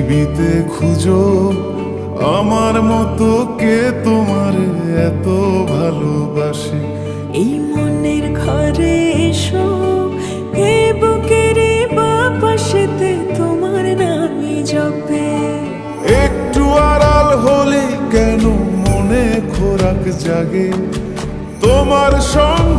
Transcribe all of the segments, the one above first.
পৃথিবীতে খুঁজো আমার মতো কে তোমার এত ভালোবাসে? এই মনের ঘরে এসো এ বুকের বাপাশেতে তোমার নামই জপে। একটু আড়াল হলে কেন মনে খোরাক জাগে? তোমার সঙ্গ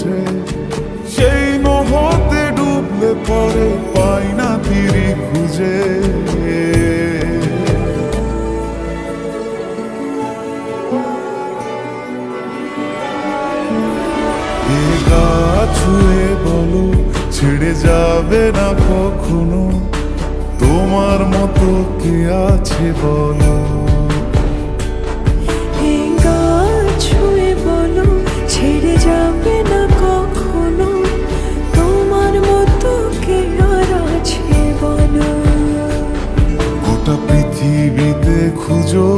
যাবে না কখনো তোমার মতো কে আছে বলো? এই ছুঁয়ে বলো ছেড়ে যাবে না কখনো তোমার মতো কে আর আছে পৃথিবীতে খুঁজো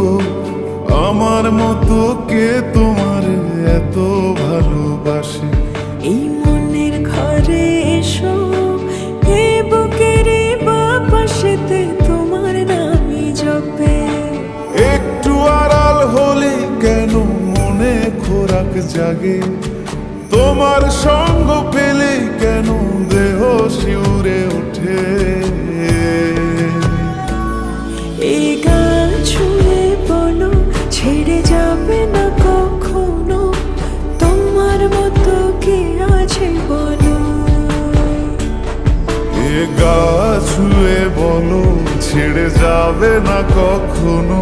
আমার মতো কে তোমার এত ভালোবাসে? খোরাক জাগে। তোমার সঙ্গ পেলে কেন দেহ শিউরে ওঠে? এই গান বলো ছেড়ে যাবে না কখনো। তোমার মতো কে আছে বলো? এ গা ছুঁয়ে বলো ছেড়ে যাবে না কখনো।